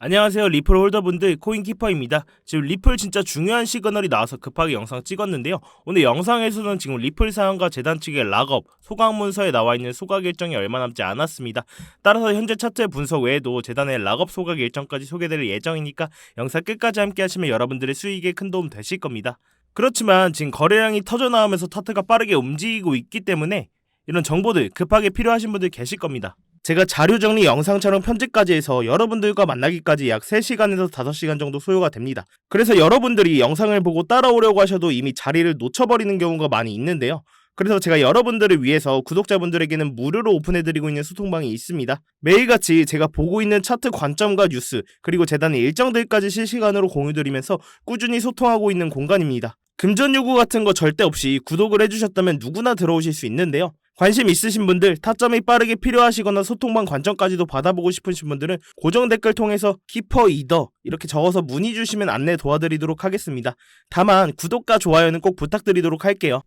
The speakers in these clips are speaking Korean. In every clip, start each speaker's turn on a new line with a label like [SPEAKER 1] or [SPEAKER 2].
[SPEAKER 1] 안녕하세요 리플 홀더분들 코인키퍼입니다. 지금 리플 진짜 중요한 시그널이 나와서 급하게 영상 찍었는데요. 오늘 영상에서는 지금 리플 사항과 재단 측의 락업, 소각 문서에 나와 있는 소각 일정이 얼마 남지 않았습니다. 따라서 현재 차트의 분석 외에도 재단의 락업 소각 일정까지 소개될 예정이니까 영상 끝까지 함께 하시면 여러분들의 수익에 큰 도움 되실 겁니다. 그렇지만 지금 거래량이 터져 나오면서 차트가 빠르게 움직이고 있기 때문에 이런 정보들 급하게 필요하신 분들 계실 겁니다. 제가 자료 정리 영상 촬영 편집까지 해서 여러분들과 만나기까지 약 3시간에서 5시간 정도 소요가 됩니다. 그래서 여러분들이 영상을 보고 따라오려고 하셔도 이미 자리를 놓쳐버리는 경우가 많이 있는데요. 그래서 제가 여러분들을 위해서 구독자분들에게는 무료로 오픈해드리고 있는 소통방이 있습니다. 매일같이 제가 보고 있는 차트 관점과 뉴스, 그리고 재단의 일정들까지 실시간으로 공유드리면서 꾸준히 소통하고 있는 공간입니다. 금전 요구 같은 거 절대 없이 구독을 해주셨다면 누구나 들어오실 수 있는데요. 관심 있으신 분들, 타점이 빠르게 필요하시거나 소통방 관점까지도 받아보고 싶으신 분들은 고정 댓글 통해서 키퍼 이더 이렇게 적어서 문의 주시면 안내 도와드리도록 하겠습니다. 다만 구독과 좋아요는 꼭 부탁드리도록 할게요.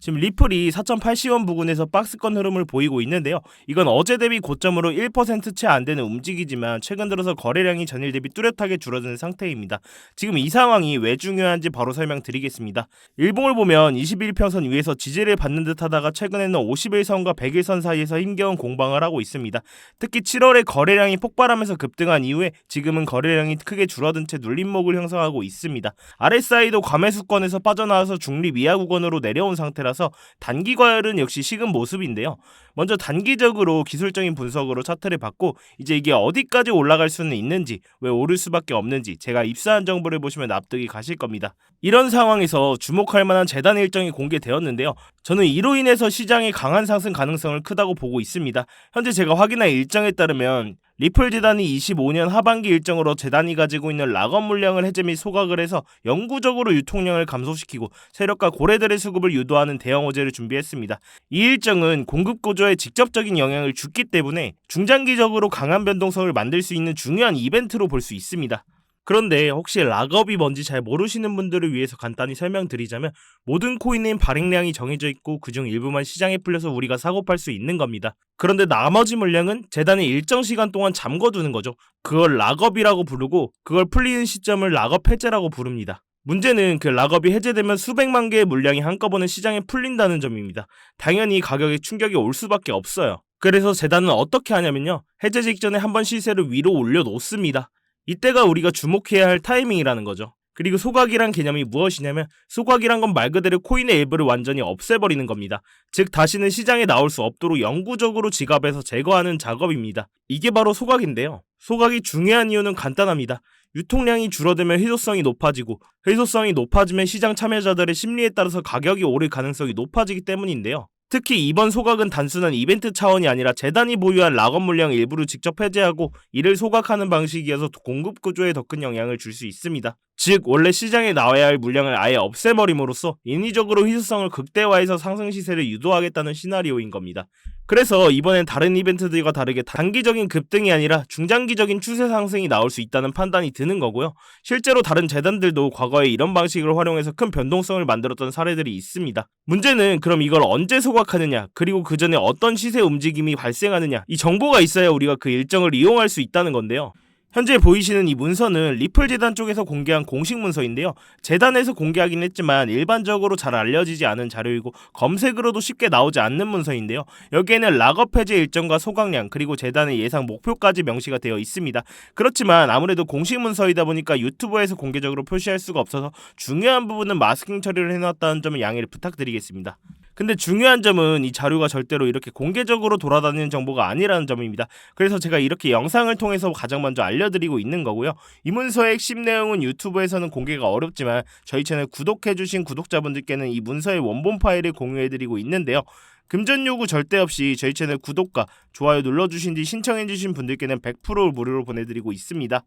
[SPEAKER 1] 지금 리플이 4.80원 부근에서 박스권 흐름을 보이고 있는데요. 이건 어제 대비 고점으로 1%채 안 되는 움직이지만 최근 들어서 거래량이 전일 대비 뚜렷하게 줄어드는 상태입니다. 지금 이 상황이 왜 중요한지 바로 설명드리겠습니다. 일봉을 보면 21평선 위에서 지지를 받는 듯 하다가 최근에는 51선과 100일선 사이에서 힘겨운 공방을 하고 있습니다. 특히 7월에 거래량이 폭발하면서 급등한 이후에 지금은 거래량이 크게 줄어든 채 눌림목을 형성하고 있습니다. RSI도 과매수권에서 빠져나와서 중립 이하 구간으로 내려온 상태 라서 단기 과열은 역시 식은 모습인데요. 먼저 단기적으로 기술적인 분석으로 차트를 봤고 이제 이게 어디까지 올라갈 수는 있는지 왜 오를 수밖에 없는지 제가 입사한 정보를 보시면 납득이 가실 겁니다. 이런 상황에서 주목할 만한 재단 일정이 공개되었는데요. 저는 이로 인해서 시장의 강한 상승 가능성을 크다고 보고 있습니다. 현재 제가 확인한 일정에 따르면 리플 재단이 25년 하반기 일정으로 재단이 가지고 있는 락업 물량을 해제 및 소각을 해서 영구적으로 유통량을 감소시키고 세력과 고래들의 수급을 유도하는 대형 호재를 준비했습니다. 이 일정은 공급 구조 에 직접적인 영향을 주기 때문에 중장기적으로 강한 변동성을 만들 수 있는 중요한 이벤트로 볼 수 있습니다. 그런데 혹시 락업이 뭔지 잘 모르시는 분들을 위해서 간단히 설명드리자면 모든 코인은 발행량이 정해져 있고 그중 일부만 시장에 풀려서 우리가 사고 팔 수 있는 겁니다. 그런데 나머지 물량은 재단이 일정 시간 동안 잠궈두는 거죠. 그걸 락업이라고 부르고 그걸 풀리는 시점을 락업 해제라고 부릅니다. 문제는 그 락업이 해제되면 수백만 개의 물량이 한꺼번에 시장에 풀린다는 점입니다. 당연히 가격에 충격이 올 수밖에 없어요. 그래서 재단은 어떻게 하냐면요. 해제 직전에 한 번 시세를 위로 올려놓습니다. 이때가 우리가 주목해야 할 타이밍이라는 거죠. 그리고 소각이란 개념이 무엇이냐면 소각이란 건 말 그대로 코인의 일부를 완전히 없애버리는 겁니다. 즉 다시는 시장에 나올 수 없도록 영구적으로 지갑에서 제거하는 작업입니다. 이게 바로 소각인데요. 소각이 중요한 이유는 간단합니다. 유통량이 줄어들면 희소성이 높아지고 희소성이 높아지면 시장 참여자들의 심리에 따라서 가격이 오를 가능성이 높아지기 때문인데요. 특히 이번 소각은 단순한 이벤트 차원이 아니라 재단이 보유한 락업 물량 일부를 직접 해제하고 이를 소각하는 방식이어서 공급 구조에 더 큰 영향을 줄 수 있습니다. 즉 원래 시장에 나와야 할 물량을 아예 없애버림으로써 인위적으로 희소성을 극대화해서 상승 시세를 유도하겠다는 시나리오인 겁니다. 그래서 이번엔 다른 이벤트들과 다르게 단기적인 급등이 아니라 중장기적인 추세 상승이 나올 수 있다는 판단이 드는 거고요. 실제로 다른 재단들도 과거에 이런 방식을 활용해서 큰 변동성을 만들었던 사례들이 있습니다. 문제는 그럼 이걸 언제 소각하느냐, 그리고 그 전에 어떤 시세 움직임이 발생하느냐, 이 정보가 있어야 우리가 그 일정을 이용할 수 있다는 건데요. 현재 보이시는 이 문서는 리플 재단 쪽에서 공개한 공식 문서인데요. 재단에서 공개하긴 했지만 일반적으로 잘 알려지지 않은 자료이고 검색으로도 쉽게 나오지 않는 문서인데요. 여기에는 락업 해제 일정과 소각량 그리고 재단의 예상 목표까지 명시가 되어 있습니다. 그렇지만 아무래도 공식 문서이다 보니까 유튜브에서 공개적으로 표시할 수가 없어서 중요한 부분은 마스킹 처리를 해놨다는 점을 양해를 부탁드리겠습니다. 근데 중요한 점은 이 자료가 절대로 이렇게 공개적으로 돌아다니는 정보가 아니라는 점입니다. 그래서 제가 이렇게 영상을 통해서 가장 먼저 알려드리고 있는 거고요. 이 문서의 핵심 내용은 유튜브에서는 공개가 어렵지만 저희 채널 구독해주신 구독자분들께는 이 문서의 원본 파일을 공유해드리고 있는데요. 금전 요구 절대 없이 저희 채널 구독과 좋아요 눌러주신 뒤 신청해주신 분들께는 100% 무료로 보내드리고 있습니다.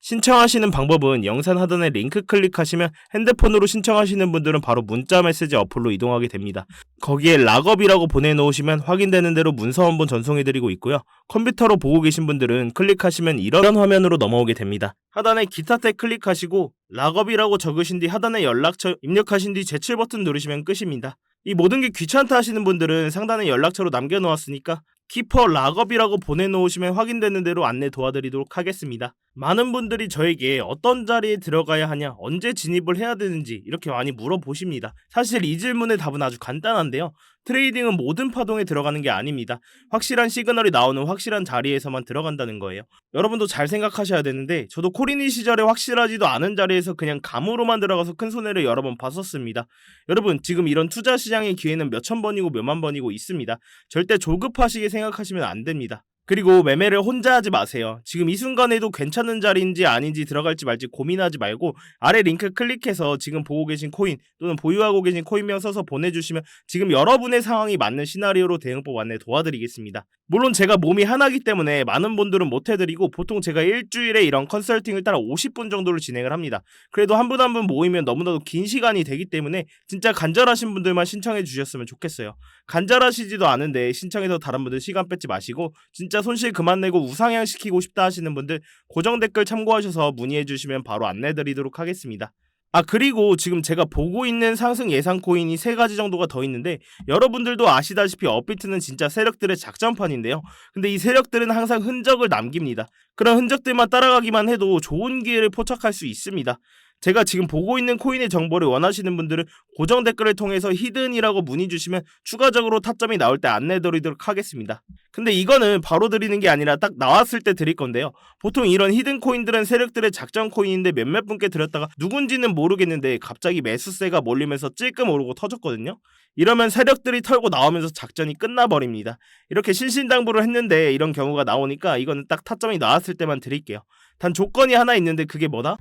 [SPEAKER 1] 신청하시는 방법은 영상 하단에 링크 클릭하시면 핸드폰으로 신청하시는 분들은 바로 문자 메시지 어플로 이동하게 됩니다. 거기에 락업이라고 보내놓으시면 확인되는 대로 문서 한번 전송해드리고 있고요. 컴퓨터로 보고 계신 분들은 클릭하시면 이런 화면으로 넘어오게 됩니다. 하단에 기타 탭 클릭하시고 락업이라고 적으신 뒤 하단에 연락처 입력하신 뒤 제출 버튼 누르시면 끝입니다. 이 모든 게 귀찮다 하시는 분들은 상단에 연락처로 남겨놓았으니까 키퍼 락업이라고 보내놓으시면 확인되는 대로 안내 도와드리도록 하겠습니다. 많은 분들이 저에게 어떤 자리에 들어가야 하냐, 언제 진입을 해야 되는지 이렇게 많이 물어보십니다. 사실 이 질문의 답은 아주 간단한데요. 트레이딩은 모든 파동에 들어가는 게 아닙니다. 확실한 시그널이 나오는 확실한 자리에서만 들어간다는 거예요. 여러분도 잘 생각하셔야 되는데 저도 코리니 시절에 확실하지도 않은 자리에서 그냥 감으로만 들어가서 큰 손해를 여러 번 봤었습니다. 여러분 지금 이런 투자 시장의 기회는 몇천 번이고 몇만 번이고 있습니다. 절대 조급하시게 생각하시면 안 됩니다. 그리고 매매를 혼자 하지 마세요. 지금 이 순간에도 괜찮은 자리인지 아닌지 들어갈지 말지 고민하지 말고 아래 링크 클릭해서 지금 보고 계신 코인 또는 보유하고 계신 코인명 써서 보내주시면 지금 여러분의 상황이 맞는 시나리오로 대응법 안내 도와드리겠습니다. 물론 제가 몸이 하나기 때문에 많은 분들은 못 해드리고 보통 제가 일주일에 이런 컨설팅을 따라 50분 정도를 진행을 합니다. 그래도 한 분 한 분 모이면 너무나도 긴 시간이 되기 때문에 진짜 간절하신 분들만 신청해 주셨으면 좋겠어요. 간절하시지도 않은데 신청해서 다른 분들 시간 뺏지 마시고 진짜 손실 그만 내고 우상향 시키고 싶다 하시는 분들 고정 댓글 참고하셔서 문의해 주시면 바로 안내 드리도록 하겠습니다. 아 그리고 지금 제가 보고 있는 상승 예상 코인이 세 가지 정도가 더 있는데 여러분들도 아시다시피 업비트는 진짜 세력들의 작전판인데요. 근데 이 세력들은 항상 흔적을 남깁니다. 그런 흔적들만 따라가기만 해도 좋은 기회를 포착할 수 있습니다. 제가 지금 보고 있는 코인의 정보를 원하시는 분들은 고정 댓글을 통해서 히든이라고 문의 주시면 추가적으로 타점이 나올 때 안내 드리도록 하겠습니다. 근데 이거는 바로 드리는 게 아니라 딱 나왔을 때 드릴 건데요. 보통 이런 히든 코인들은 세력들의 작전 코인인데 몇몇 분께 드렸다가 누군지는 모르겠는데 갑자기 매수세가 몰리면서 찔끔 오르고 터졌거든요. 이러면 세력들이 털고 나오면서 작전이 끝나버립니다. 이렇게 신신당부를 했는데 이런 경우가 나오니까 이거는 딱 타점이 나왔을 때만 드릴게요. 단 조건이 하나 있는데 그게 뭐다?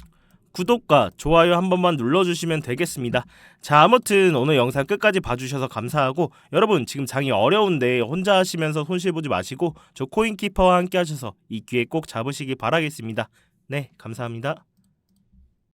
[SPEAKER 1] 구독과 좋아요 한 번만 눌러주시면 되겠습니다. 자, 아무튼 오늘 영상 끝까지 봐주셔서 감사하고 여러분 지금 장이 어려운데 혼자 하시면서 손실 보지 마시고 저 코인키퍼와 함께 하셔서 이 기회 꼭 잡으시기 바라겠습니다. 네, 감사합니다.